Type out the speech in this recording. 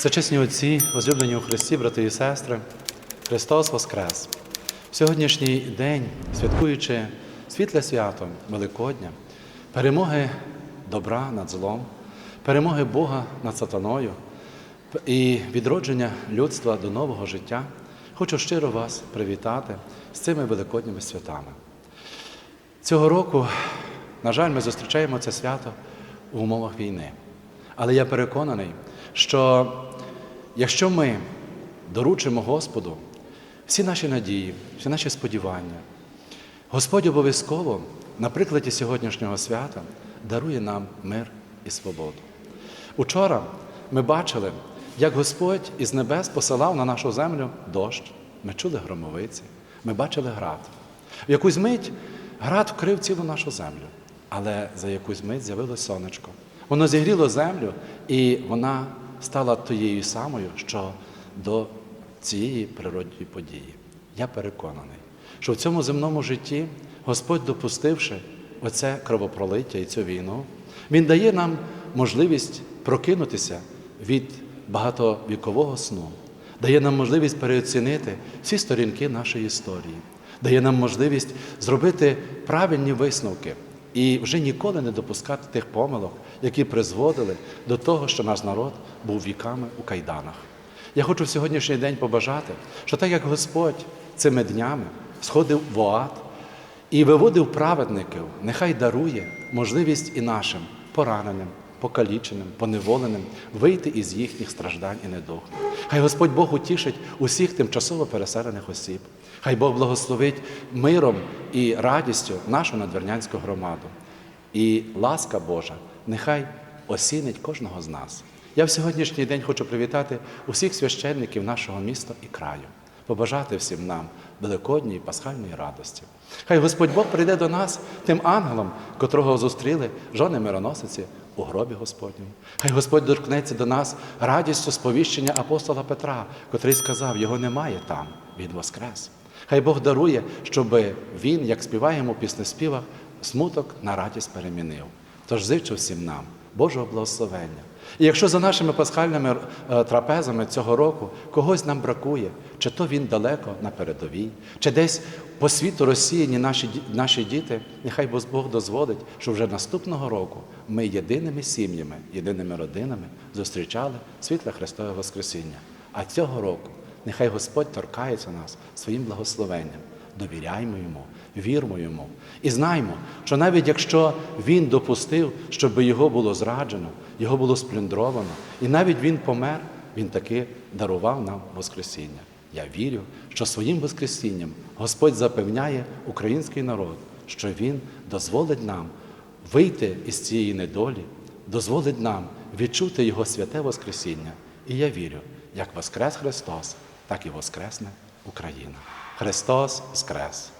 Всечесні отці, возлюблені у Христі, брати і сестри, Христос Воскрес! В сьогоднішній день, святкуючи світле свято Великодня, перемоги добра над злом, перемоги Бога над сатаною і відродження людства до нового життя, хочу щиро вас привітати з цими великодніми святами. Цього року, на жаль, ми зустрічаємо це свято в умовах війни. Але я переконаний, що якщо ми доручимо Господу всі наші надії, всі наші сподівання, Господь обов'язково на прикладі сьогоднішнього свята дарує нам мир і свободу. Учора ми бачили, як Господь із небес посилав на нашу землю дощ, ми чули громовиці, ми бачили град. В якусь мить град вкрив цілу нашу землю, але за якусь мить з'явилось сонечко. Воно зігріло землю, і вона стала тією самою, що до цієї природної події. Я переконаний, що в цьому земному житті Господь, допустивши оце кровопролиття і цю війну, Він дає нам можливість прокинутися від багатовікового сну, дає нам можливість переоцінити всі сторінки нашої історії, дає нам можливість зробити правильні висновки і вже ніколи не допускати тих помилок, які призводили до того, що наш народ був віками у кайданах. Я хочу в сьогоднішній день побажати, що так як Господь цими днями сходив в Оад і виводив праведників, нехай дарує можливість і нашим пораненим, покаліченим, поневоленим вийти із їхніх страждань і недуг. Хай Господь Бог утішить усіх тимчасово переселених осіб. Хай Бог благословить миром і радістю нашу надвірнянську громаду. І ласка Божа нехай осінить кожного з нас. Я в сьогоднішній день хочу привітати усіх священників нашого міста і краю, побажати всім нам великодньої пасхальної радості. Хай Господь Бог прийде до нас тим ангелом, котрого зустріли жони мироносиці у гробі Господньому. Хай Господь доткнеться до нас радістю сповіщення апостола Петра, котрий сказав, його немає там, він воскрес. Хай Бог дарує, щоб він, як співаємо у піснеспівах, смуток на радість перемінив. Тож зичу всім нам Божого благословення. І якщо за нашими пасхальними е, трапезами цього року когось нам бракує, чи то він далеко на передовій, чи десь по світу розсіяні наші, наші діти, нехай Бог дозволить, що вже наступного року ми єдиними сім'ями, єдиними родинами зустрічали світле Христове Воскресіння. А цього року нехай Господь торкається нас своїм благословенням. Довіряймо йому, вірмо йому. І знаймо, що навіть якщо він допустив, щоб його було зраджено, його було сплюндровано, і навіть він помер, він таки дарував нам Воскресіння. Я вірю, що своїм Воскресінням Господь запевняє український народ, що Він дозволить нам вийти із цієї недолі, дозволить нам відчути Його святе Воскресіння. І я вірю, як Воскрес Христос, так і Воскресне Україна. Христос Воскрес!